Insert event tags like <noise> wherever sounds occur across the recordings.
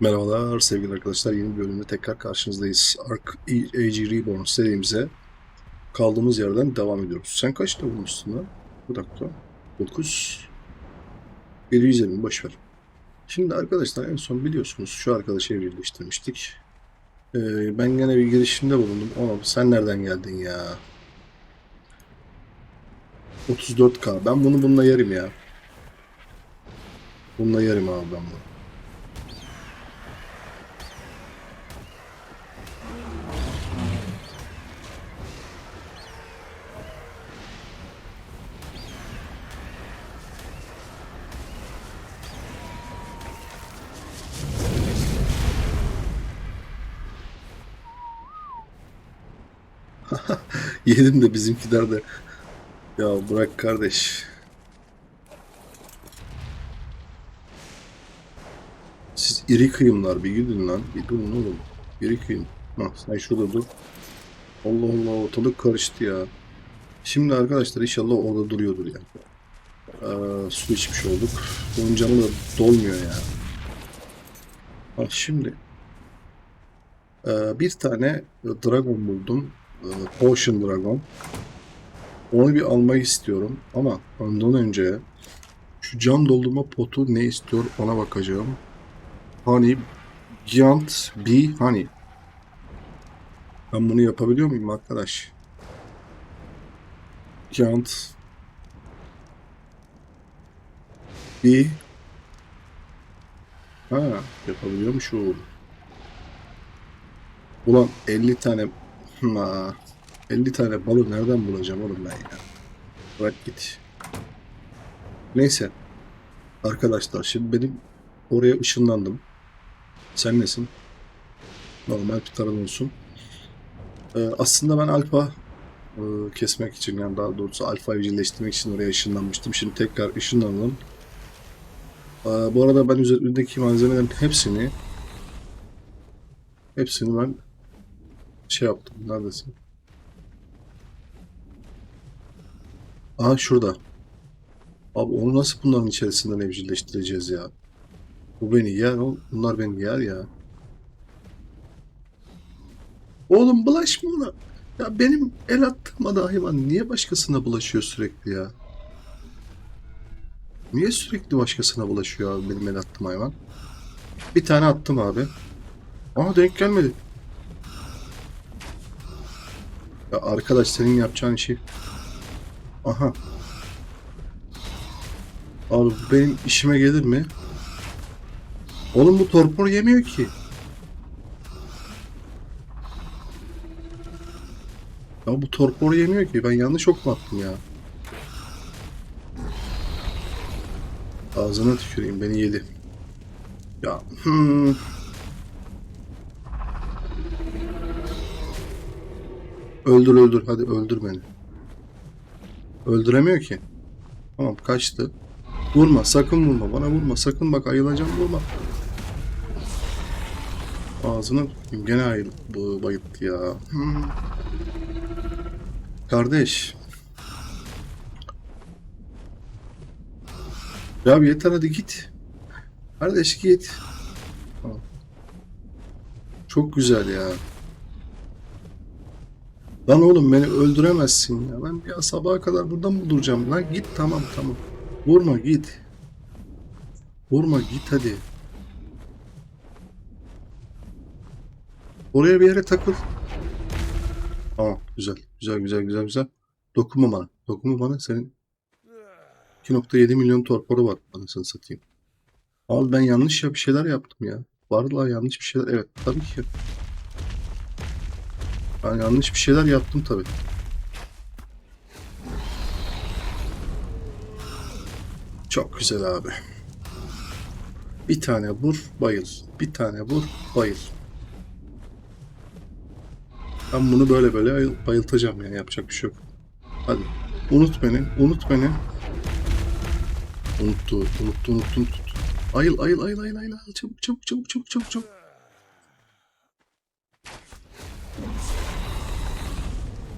Merhabalar sevgili arkadaşlar. Yeni bir bölümde tekrar karşınızdayız. Ark Age Reborn serimize kaldığımız yerden devam ediyoruz. Sen kaç vurmuşsun lan? Bir dakika. 9. 720 boş ver. Şimdi arkadaşlar en son biliyorsunuz şu arkadaşı evcilleştirmiştik. Ee, ben gene bir girişimde bulundum. Ona sen nereden geldin ya? 34k. Ben bunu bununla yerim ya. Bununla yerim abi ben bunu. <laughs> Yedim de bizimkiler de. Ya bırak kardeş. Siz iri kıyımlar bir gidin lan. Bir durun oğlum. İri kıyım. Ha, sen şurada dur. Allah Allah ortalık karıştı ya. Şimdi arkadaşlar inşallah orada duruyordur yani. Ee, su içmiş olduk. Bunun canı da dolmuyor ya. Ha, şimdi ee, bir tane dragon buldum. Ee, Potion Dragon. Onu bir almak istiyorum ama ondan önce şu cam doldurma potu ne istiyor ona bakacağım. Honey Giant Bee Honey. Ben bunu yapabiliyor muyum arkadaş? Giant Bee Ha yapabiliyormuşum. Ulan 50 tane Ha, 50 tane balı nereden bulacağım oğlum ben ya? Bırak git. Neyse. Arkadaşlar şimdi benim oraya ışınlandım. Sen nesin? Normal bir tarım olsun. Ee, aslında ben alfa e, kesmek için yani daha doğrusu alfa evcilleştirmek için oraya ışınlanmıştım. Şimdi tekrar ışınlandım. Ee, bu arada ben üzerimdeki malzemelerin hepsini hepsini ben şey yaptım. Neredesin? Aa şurada. Abi onu nasıl bunların içerisinden evcilleştireceğiz ya? Bu beni yer, bunlar beni yer ya. Oğlum bulaşma ona. Ya benim el attığıma da hayvan niye başkasına bulaşıyor sürekli ya? Niye sürekli başkasına bulaşıyor abi benim el attığım hayvan? Bir tane attım abi. Aa denk gelmedi. Ya arkadaş senin yapacağın işi. Aha. Abi benim işime gelir mi? Oğlum bu torpor yemiyor ki. Ya bu torpor yemiyor ki. Ben yanlış ok attım ya? Ağzına tüküreyim beni yedi. Ya hmm. Öldür öldür hadi öldür beni. Öldüremiyor ki. Tamam kaçtı. Vurma sakın vurma bana vurma sakın bak ayılacağım vurma. Ağzına tüküreyim, gene ayıl bu bayılttı ya. Hmm. Kardeş. Ya yeter hadi git. Kardeş git. Çok güzel ya. Lan oğlum beni öldüremezsin ya. Ben ya sabaha kadar burada mı duracağım? Lan git tamam tamam. Vurma git. Vurma git hadi. Oraya bir yere takıl. Tamam güzel. Güzel güzel güzel güzel. Dokunma bana. Dokunma bana senin 2.7 milyon torporu var anasını satayım. Abi ben yanlış ya bir şeyler yaptım ya. Vallahi yanlış bir şeyler. Evet tabii ki. Ben yanlış bir şeyler yaptım tabii. Çok güzel abi. Bir tane vur, bayıl. Bir tane vur, bayıl. Ben bunu böyle böyle ayıl- bayıltacağım yani yapacak bir şey yok. Hadi. Unut beni, unut beni. Unuttu, unuttu, unuttu, unuttu. Ayıl, ayıl, ayıl, ayıl. ayıl. Çabuk, çabuk, çabuk, çabuk, çabuk, çabuk.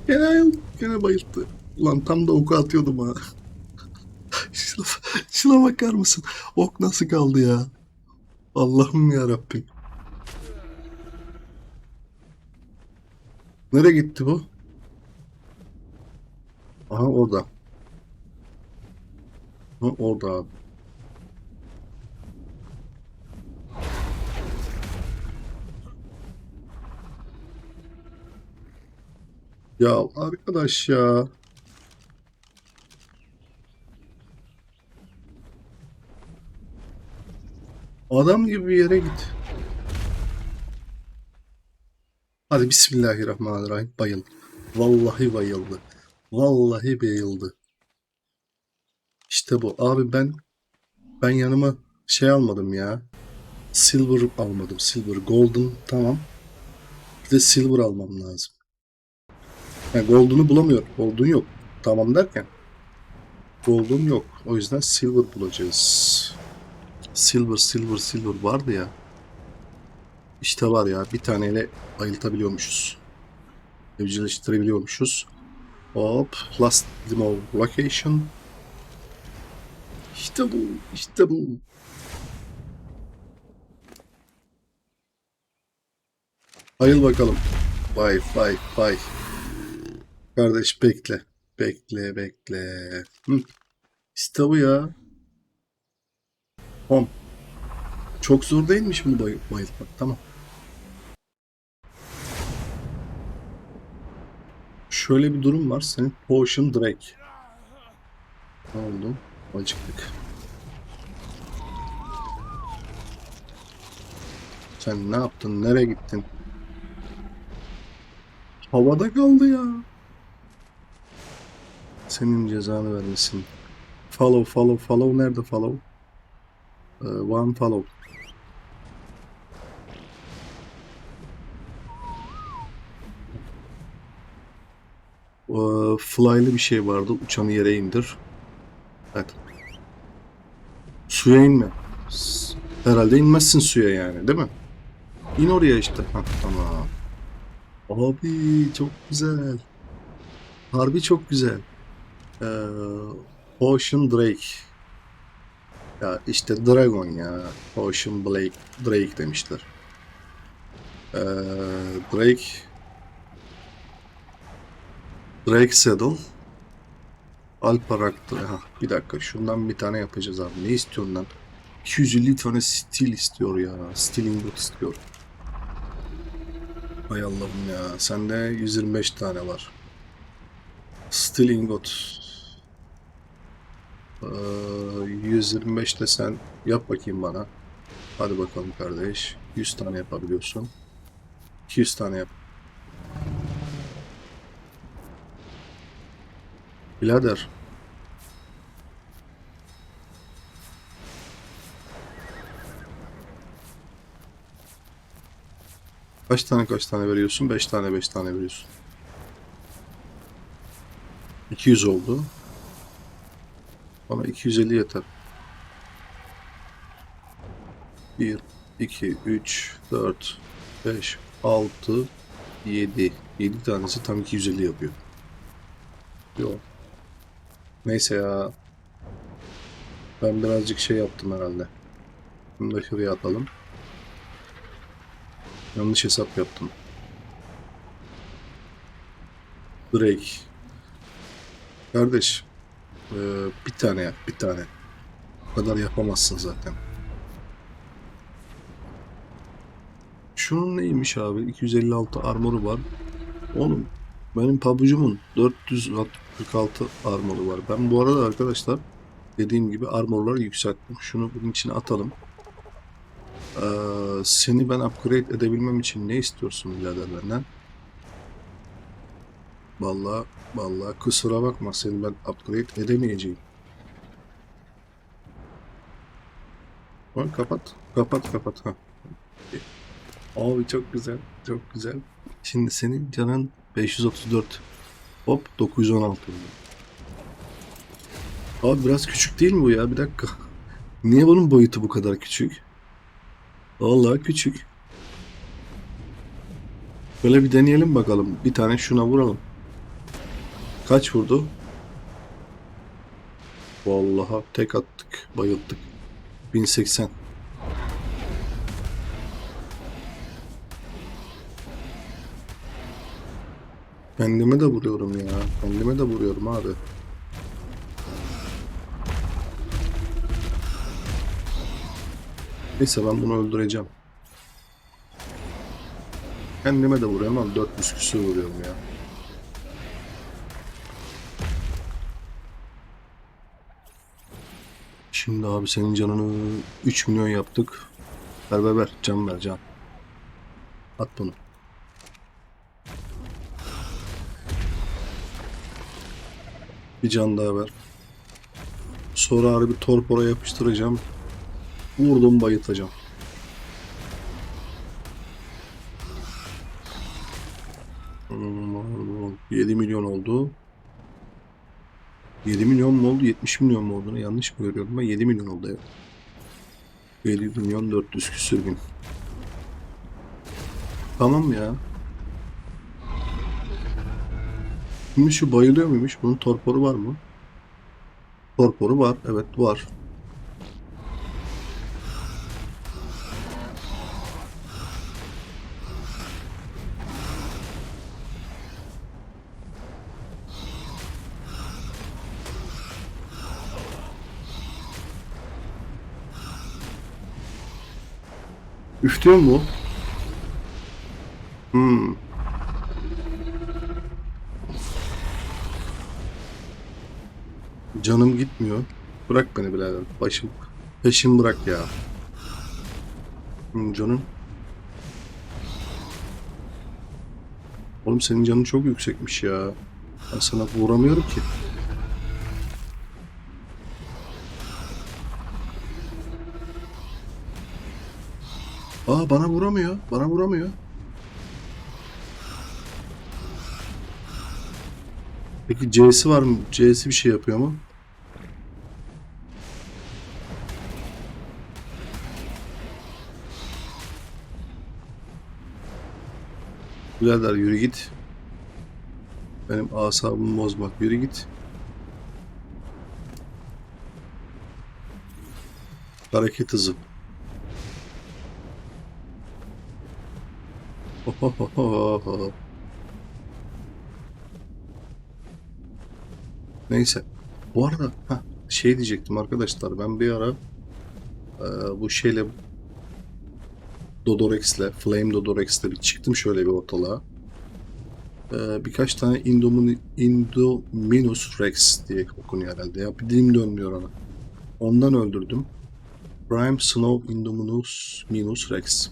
Gene gene bayılttı. Ulan tam da oku atıyordum ha. şuna, şuna bakar mısın? Ok nasıl kaldı ya? Allah'ım ya Rabbim. Nereye gitti bu? Aha orada. Ha, orada abi. Ya arkadaş ya. Adam gibi bir yere git. Hadi Bismillahirrahmanirrahim. Bayıldı. Vallahi bayıldı. Vallahi bayıldı. İşte bu. Abi ben ben yanıma şey almadım ya. Silver almadım. Silver. Golden tamam. Bir de silver almam lazım. Yani Golden'u bulamıyorum. Golden yok. Tamam derken. Golden yok. O yüzden silver bulacağız. Silver, silver, silver vardı ya. İşte var ya. Bir taneyle bayıltabiliyormuşuz. Evcilleştirebiliyormuşuz. Hop. Last demo location. İşte bu. işte bu. Bayıl bakalım. Bay bay bay. Kardeş bekle. Bekle bekle. Hı. İşte bu ya. Tamam. Çok zor değilmiş bunu bay bayıltmak. Tamam. Şöyle bir durum var. Senin Potion Drake. Ne oldu? Acıktık. Sen ne yaptın? Nereye gittin? Havada kaldı ya. Senin cezanı vermesin. Follow, follow, follow. Nerede follow? Ee, one follow. Ee, fly'lı bir şey vardı. Uçanı yere indir. Evet. Suya inme. Herhalde inmezsin suya yani, değil mi? İn oraya işte. Hah, tamam. Abi çok güzel. Harbi çok güzel. Ee, Ocean Drake. Ya işte Dragon ya. Ocean Blake, Drake demişler. Ee, Drake Drake Saddle Alparaktı. Ha, bir dakika şundan bir tane yapacağız abi. Ne istiyorsun lan? 250 tane steel istiyor ya. Steel ingot istiyor. Hay Allah'ım ya. Sende 125 tane var. Steel ingot. Ee, 125 de sen yap bakayım bana. Hadi bakalım kardeş. 100 tane yapabiliyorsun. 200 tane yap. Birader. Kaç tane kaç tane veriyorsun? 5 tane 5 tane veriyorsun. 200 oldu. Bana 250 yeter. 1, 2, 3, 4, 5, 6, 7. 7 tanesi tam 250 yapıyor. Yok. Neyse ya. Ben birazcık şey yaptım herhalde. Bunu da şuraya atalım. Yanlış hesap yaptım. Drake. Kardeş. Eee, bir tane yap, bir tane. Bu kadar yapamazsın zaten. Şunun neymiş abi? 256 armoru var. Oğlum benim pabucumun 446 armoru var. Ben bu arada arkadaşlar dediğim gibi armorları yükselttim. Şunu bunun içine atalım. Ee, seni ben upgrade edebilmem için ne istiyorsun birader benden? Vallahi vallahi kusura bakma seni ben upgrade edemeyeceğim. Bak kapat. Kapat kapat ha. Abi çok güzel. Çok güzel. Şimdi senin canın 534. Hop 916 oldu. Abi biraz küçük değil mi bu ya? Bir dakika. Niye bunun boyutu bu kadar küçük? Vallahi küçük. Böyle bir deneyelim bakalım. Bir tane şuna vuralım. Kaç vurdu? Vallahi tek attık. Bayılttık. 1080. Kendime de vuruyorum ya. Kendime de vuruyorum abi. Neyse ben bunu öldüreceğim. Kendime de vuruyorum ama 400 küsur vuruyorum ya. Şimdi abi senin canını 3 milyon yaptık. Ver ver ver. Can ver can. At bunu. Bir can daha ver. Sonra harbi torpora yapıştıracağım. Vurdum bayıltacağım. Hmm, 7 milyon oldu. 7 milyon mu oldu? 70 milyon mu oldu? Yanlış mı görüyorum ben? 7 milyon oldu evet. 7 milyon 400 küsür bin. Tamam ya. Şimdi şu bayılıyor muymuş? Bunun torporu var mı? Torporu var. Evet var. Üflüyor mu? Hmm. Canım gitmiyor. Bırak beni birader. Başım. Peşim bırak ya. Hmm, canım. Oğlum senin canın çok yüksekmiş ya. Ben sana vuramıyorum ki. Bana vuramıyor. Bana vuramıyor. Peki C'si var mı? C'si bir şey yapıyor mu? Birader yürü git. Benim asabımı bozmak. Yürü git. Hareket hızı. <laughs> Neyse. Bu arada heh, şey diyecektim arkadaşlar. Ben bir ara e, bu şeyle Dodorex'le, Flame Dodorex'le bir çıktım şöyle bir ortalığa. E, birkaç tane Indomin Indominus Rex diye okunuyor herhalde. Ya bir dilim dönmüyor ona. Ondan öldürdüm. Prime Snow Indominus Minus Rex.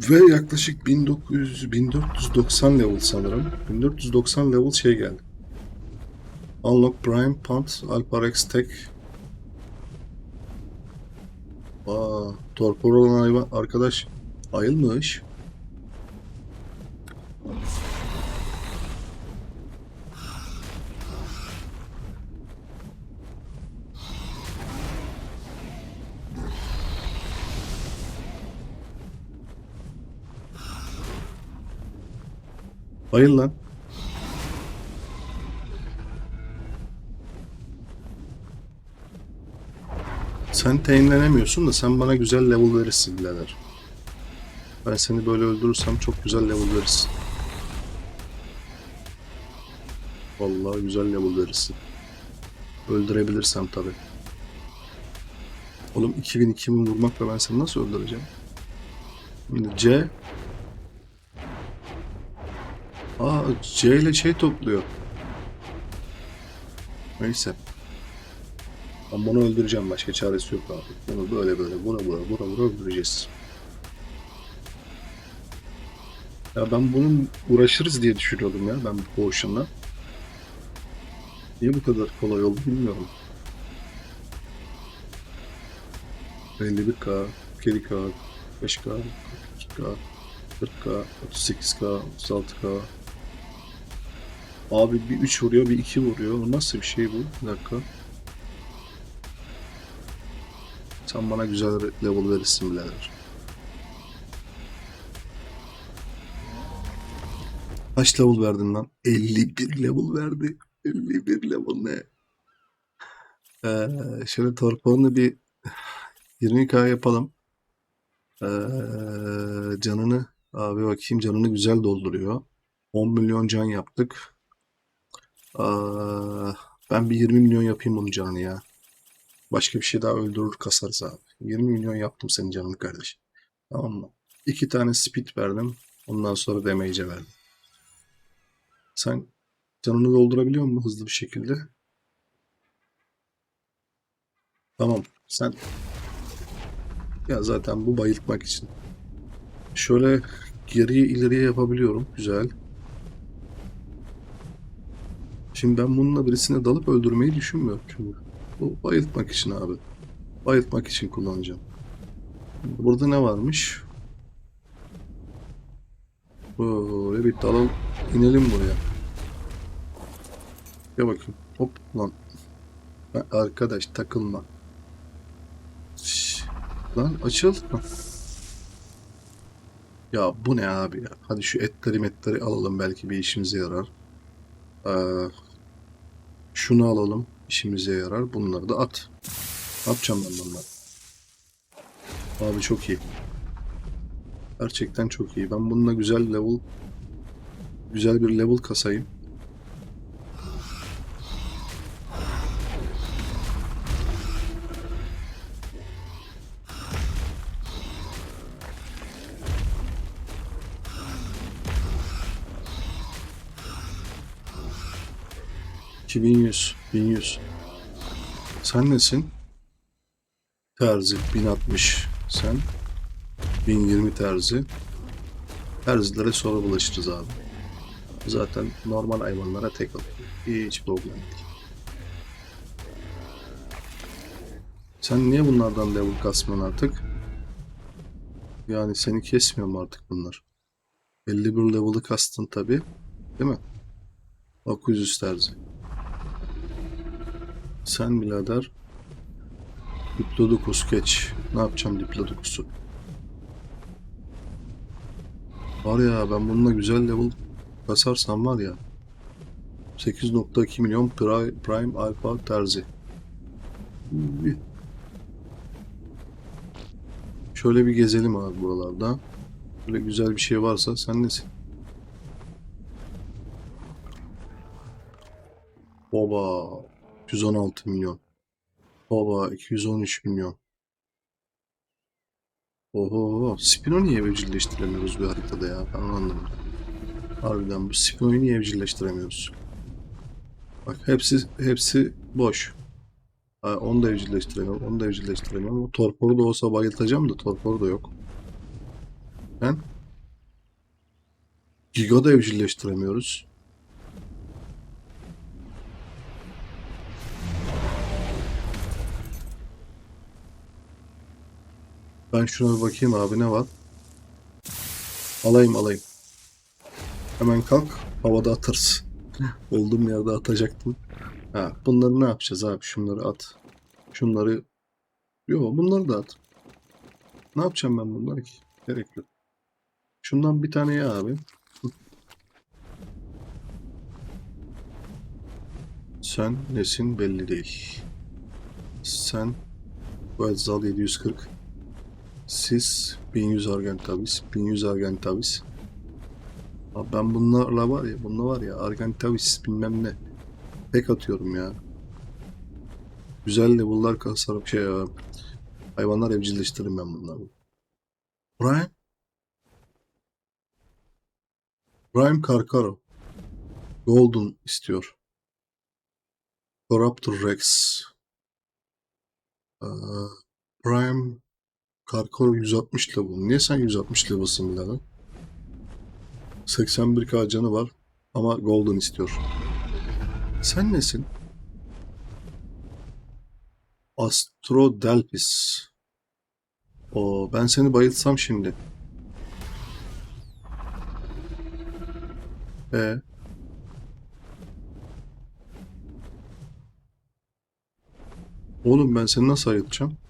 Ve yaklaşık 1900 1490 level sanırım. 1490 level şey geldi. Unlock Prime Punt Alpha Rex Tech. Aa, torpor olan hayvan arkadaş ayılmış. Bayıl lan. Sen teyinlenemiyorsun da sen bana güzel level verirsin birader. Ben seni böyle öldürürsem çok güzel level verirsin. Vallahi güzel level verirsin. Öldürebilirsem tabi. Oğlum 2000 2000 vurmakla ben seni nasıl öldüreceğim? Şimdi C Aa C ile şey topluyor. Neyse. Ben bunu öldüreceğim. Başka çaresi yok abi. Bunu böyle böyle vura vura vura vura öldüreceğiz. Ya ben bunun uğraşırız diye düşünüyordum ya ben bu potion'la. Niye bu kadar kolay oldu bilmiyorum. 51k, 2k, 5k, 42k, 40k, 38k, 36k. Abi bir 3 vuruyor, bir 2 vuruyor. Nasıl bir şey bu? Bir dakika. Sen bana güzel level verirsin birader. Kaç level verdin lan? 51 level verdi. 51 level ne? Ee, şöyle torpağını bir 20k yapalım. Ee, canını abi bakayım canını güzel dolduruyor. 10 milyon can yaptık. Aa, ben bir 20 milyon yapayım bunun canını ya. Başka bir şey daha öldürür kasarız abi. 20 milyon yaptım senin canını kardeş. Tamam mı? İki tane speed verdim. Ondan sonra damage'e verdim. Sen canını doldurabiliyor musun hızlı bir şekilde? Tamam. Sen ya zaten bu bayıltmak için. Şöyle geriye ileriye yapabiliyorum. Güzel. Şimdi ben bununla birisine dalıp öldürmeyi düşünmüyorum çünkü. Bu bayıltmak için abi. Bayıltmak için kullanacağım. Burada ne varmış? Böyle bir dalalım. inelim buraya. Gel bakayım. Hop lan. Arkadaş takılma. Şş, Lan açıl. Ya bu ne abi ya? Hadi şu etleri metleri alalım belki bir işimize yarar. Ee, şunu alalım işimize yarar. Bunları da at. Ne yapacağım ben bunları? Abi çok iyi. Gerçekten çok iyi. Ben bununla güzel level güzel bir level kasayım. ...2100, 1100. Sen nesin? Terzi, 1060. Sen? 1020 terzi. Terzilere sonra bulaşırız abi. Zaten normal hayvanlara tek atıyor. Hiç problem değil. Sen niye bunlardan level kasmıyorsun artık? Yani seni kesmiyor mu artık bunlar? 51 level'ı kastın tabi. Değil mi? 900 terzi. Sen birader Diplodocus geç. Ne yapacağım Diplodocus'u? Var ya ben bununla güzel level basarsam var ya 8.2 milyon Prime, Prime Alpha Terzi. Şöyle bir gezelim abi buralarda. Böyle güzel bir şey varsa sen nesin? Baba 116 milyon. Baba 213 milyon. Oho, Spino niye evcilleştiremiyoruz bu haritada ya? Ben anlamadım. Harbiden bu Spino'yu niye evcilleştiremiyoruz? Bak hepsi hepsi boş. Ha, onu da evcilleştiremiyorum, onu da evcilleştiremiyorum. O torporu da olsa bayıltacağım da torporu da yok. Ben Giga da evcilleştiremiyoruz. Ben şuna bir bakayım abi ne var? Alayım alayım. Hemen kalk havada atarız. <laughs> Olduğum yerde atacaktım. Ha, bunları ne yapacağız abi? Şunları at. Şunları... Yo bunları da at. Ne yapacağım ben bunları ki? Gerek yok. Şundan bir tane ya abi. <laughs> Sen nesin belli değil. Sen Welzal 740 siz 1100 Argentavis, 1100 Argentavis. Abi ben bunlarla var ya, bununla var ya Argentavis bilmem ne. Tek atıyorum ya. Güzel level'lar kasarım şey ya. Hayvanlar evcilleştiririm ben bunları. Prime? Prime Karkaro. Golden istiyor. Corruptor Rex. Ee, Prime Karkaro 160 level. Niye sen 160 level'sın birader? 81k canı var ama Golden istiyor. Sen nesin? Astro Delpis. O ben seni bayıltsam şimdi. E Oğlum ben seni nasıl ayıltacağım?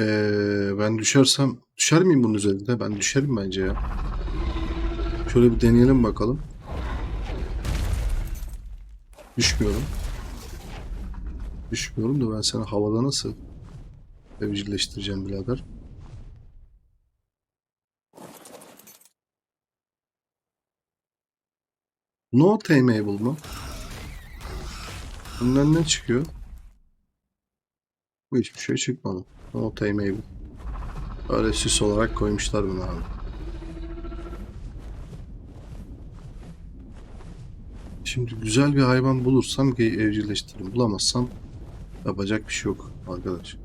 Ee, ben düşersem düşer miyim bunun üzerinde? Ben düşerim bence ya. Şöyle bir deneyelim bakalım. Düşmüyorum. Düşmüyorum da ben seni havada nasıl evcilleştireceğim birader? No tameable mu? Bundan ne çıkıyor? Bu hiçbir şey çıkmadı. No tameable. Öyle süs olarak koymuşlar bunu abi. Şimdi güzel bir hayvan bulursam evcilleştiririm. Bulamazsam yapacak bir şey yok arkadaş.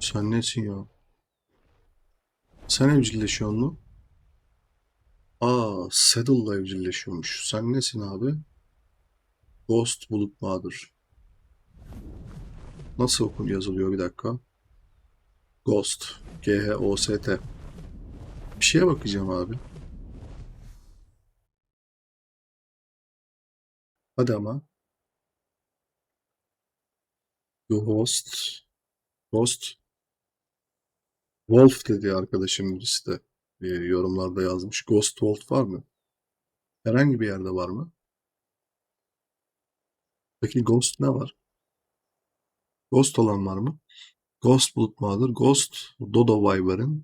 Sen nesin ya? Sen evcilleşiyorsun mu? Aa, Saddle'la evcilleşiyormuş. Sen nesin abi? Ghost Bulut Bahadır. Nasıl okun yazılıyor bir dakika? Ghost. G-H-O-S-T. Bir şeye bakacağım abi. Hadi ama. Ghost. Ghost. Wolf dedi arkadaşım birisi de. E, yorumlarda yazmış. Ghost Wolf var mı? Herhangi bir yerde var mı? Peki Ghost ne var? Ghost olan var mı? Ghost Bulut Mağdur, Ghost Dodo Wyvern,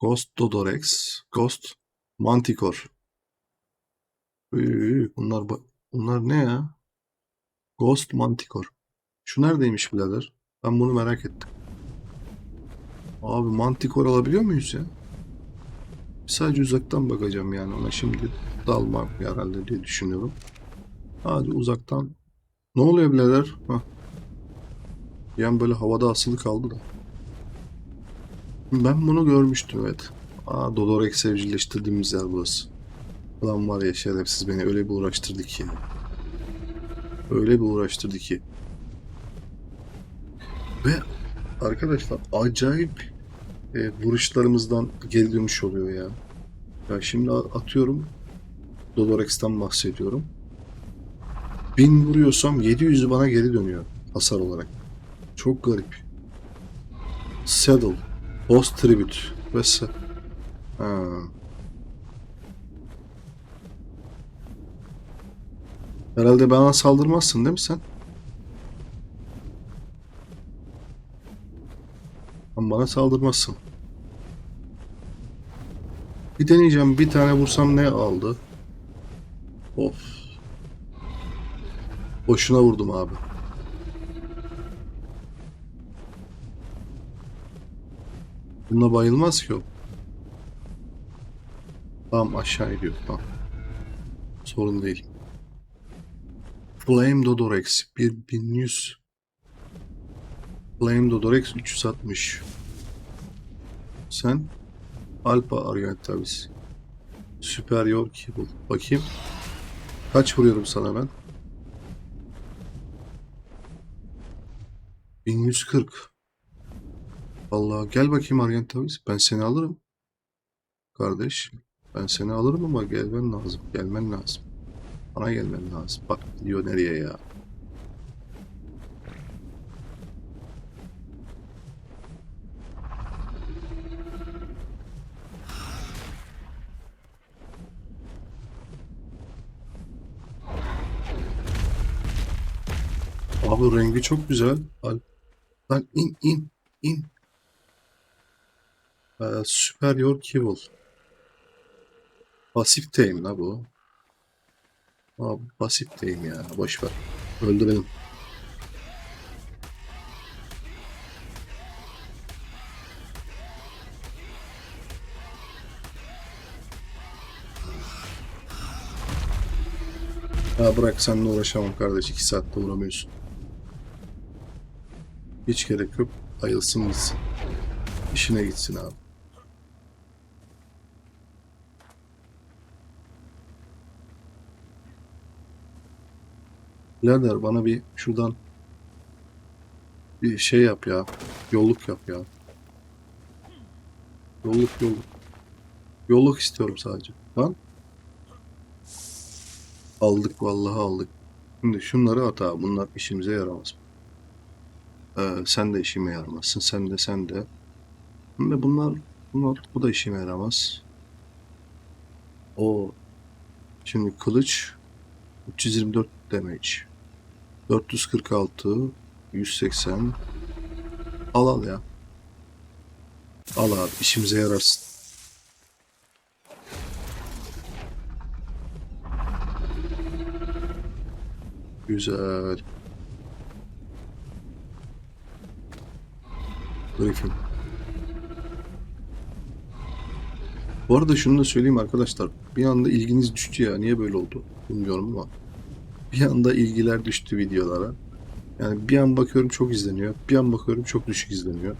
Ghost Dodorex, Ghost Manticore. Üy, bunlar bunlar ne ya? Ghost Manticore. Şu neredeymiş birader? Ben bunu merak ettim. Abi Manticore alabiliyor muyuz ya? Sadece uzaktan bakacağım yani ona şimdi dalmam herhalde diye düşünüyorum. Hadi uzaktan. Ne oluyor birader? Hah. Yani böyle havada asılı kaldı da. Ben bunu görmüştüm evet. Aa Dodorex evcilleştirdiğimiz yer burası. Ulan var ya şerefsiz beni öyle bir uğraştırdı ki. Öyle bir uğraştırdı ki. Ve arkadaşlar acayip e, vuruşlarımızdan geri oluyor ya. Ya şimdi atıyorum Dodorex'ten bahsediyorum. 1000 vuruyorsam 700'ü bana geri dönüyor hasar olarak. Çok garip. Saddle, Boss Tribute ve ha. Herhalde bana saldırmazsın değil mi sen? Ama bana saldırmazsın. Bir deneyeceğim. Bir tane vursam ne aldı? Of. Boşuna vurdum abi. Bununla bayılmaz ki o. Tamam aşağı iniyor. Tamam. Sorun değil. Flame Dodorex 1100. Flame Dodorex 360. Sen Alpha Argentavis. Superior Kibble. Bakayım. Kaç vuruyorum sana ben? 1140. Vallahi gel bakayım Argentavis. Ben seni alırım. Kardeş. Ben seni alırım ama gelmen lazım. Gelmen lazım. Bana gelmen lazım. Bak gidiyor nereye ya. Abi rengi çok güzel. Lan in in in. Ee, Superior Kibble. Pasif tame la bu. Abi pasif tame ya. Boş ver. Öldürelim. Ya bırak seninle uğraşamam kardeş. İki saatte uğramıyorsun. Hiç gerek yok. Ayılsın gitsin. İşine gitsin abi. Birader bana bir şuradan bir şey yap ya. Yolluk yap ya. Yolluk yolluk. Yolluk istiyorum sadece. Lan. Aldık vallahi aldık. Şimdi şunları at abi. Bunlar işimize yaramaz. Ee, sen de işime yaramazsın. Sen de sen de. Şimdi bunlar, bunlar bu da işime yaramaz. O şimdi kılıç 324 damage. 446 180. Al al ya. Al abi işimize yararsın. Güzel. Griffin. Bu arada şunu da söyleyeyim arkadaşlar. Bir anda ilginiz düştü ya. Niye böyle oldu? Bilmiyorum ama. Bir anda ilgiler düştü videolara. Yani bir an bakıyorum çok izleniyor. Bir an bakıyorum çok düşük izleniyor.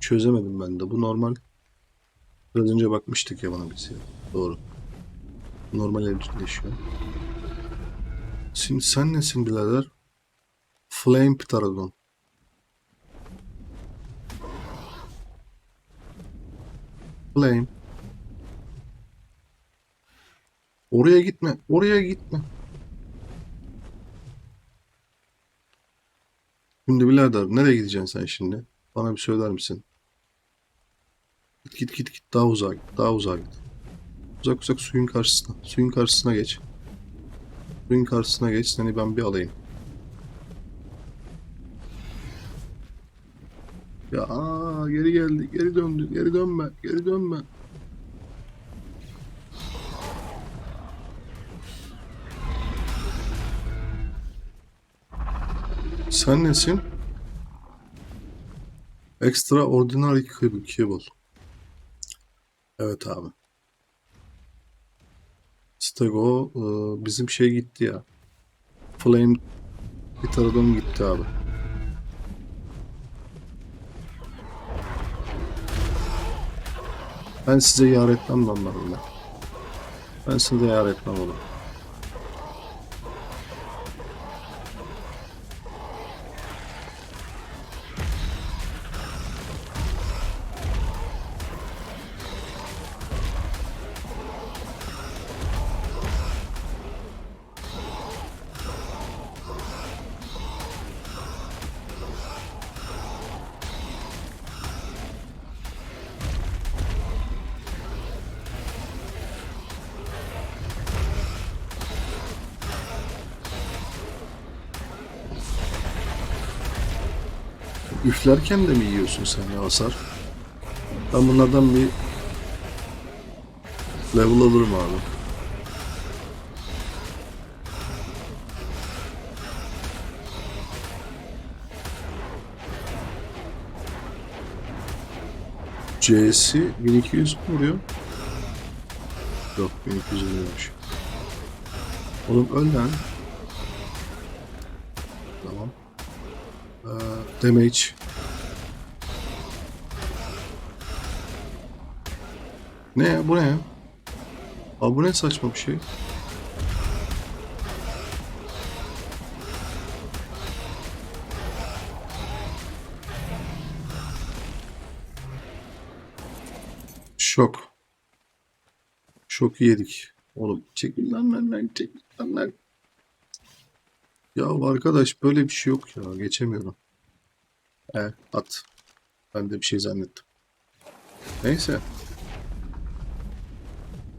Çözemedim ben de. Bu normal. Biraz önce bakmıştık ya bana biz ya. Doğru. Normal evcilleşiyor. Şimdi sen nesin birader? Flame Pterodon. Flame. Oraya gitme. Oraya gitme. Şimdi birader nereye gideceksin sen şimdi? Bana bir söyler misin? Git git git git daha uzağa git. Daha uzağa git. Uzak uzak suyun karşısına. Suyun karşısına geç. Suyun karşısına geç. Seni ben bir alayım. Ya aa, geri geldi. Geri döndü. Geri dönme. Geri dönme. Sen nesin? Extraordinary Cable. Evet abi. Stego e, bizim şey gitti ya. Flame bir taradan gitti abi. Ben size yar etmem lan ben. Ben size yar etmem oğlum. Üflerken de mi yiyorsun sen ya hasar? Ben bunlardan bir level alırım abi. C'si 1200 mi vuruyor? Yok 1200 vuruyormuş. Oğlum öl lan. Tamam. Ee, damage. Ne ya? Bu ne ya? Aa, bu ne saçma bir şey? Şok. Şok yedik. Oğlum çekil lan lan lan çekil lan lan. Ya arkadaş böyle bir şey yok ya. Geçemiyorum. E at. Ben de bir şey zannettim. Neyse.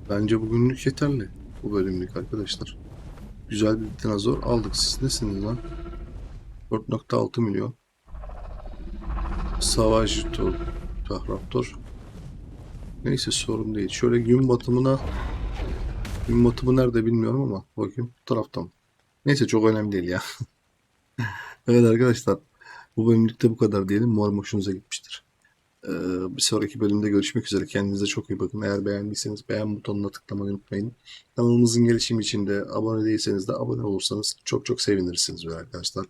Bence bugünlük yeterli. Bu bölümlük arkadaşlar. Güzel bir dinozor aldık. Siz nesiniz lan? 4.6 milyon. Savaş Raptor. Neyse sorun değil. Şöyle gün batımına gün batımı nerede bilmiyorum ama bakayım bu tarafta mı? Neyse çok önemli değil ya. <laughs> evet arkadaşlar bu bölümlükte bu kadar diyelim. Umarım hoşunuza gitmiştir. Ee, bir sonraki bölümde görüşmek üzere. Kendinize çok iyi bakın. Eğer beğendiyseniz beğen butonuna tıklamayı unutmayın. Kanalımızın gelişimi için de abone değilseniz de abone olursanız çok çok sevinirsiniz arkadaşlar.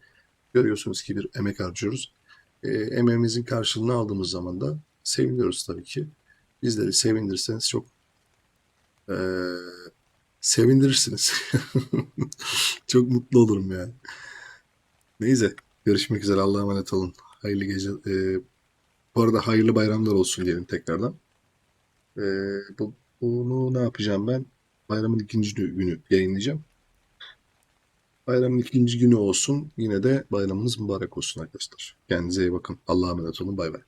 Görüyorsunuz ki bir emek harcıyoruz. Ee, emeğimizin karşılığını aldığımız zaman da seviniyoruz tabii ki. Bizleri sevindirirseniz çok ee, sevindirirsiniz. <laughs> çok mutlu olurum yani. Neyse görüşmek üzere. Allah'a emanet olun. Hayırlı gece. ee, bu arada hayırlı bayramlar olsun diyelim tekrardan. Ee, bu, bunu ne yapacağım ben? Bayramın ikinci günü yayınlayacağım. Bayramın ikinci günü olsun. Yine de bayramınız mübarek olsun arkadaşlar. Kendinize iyi bakın. Allah'a emanet olun. Bay bay.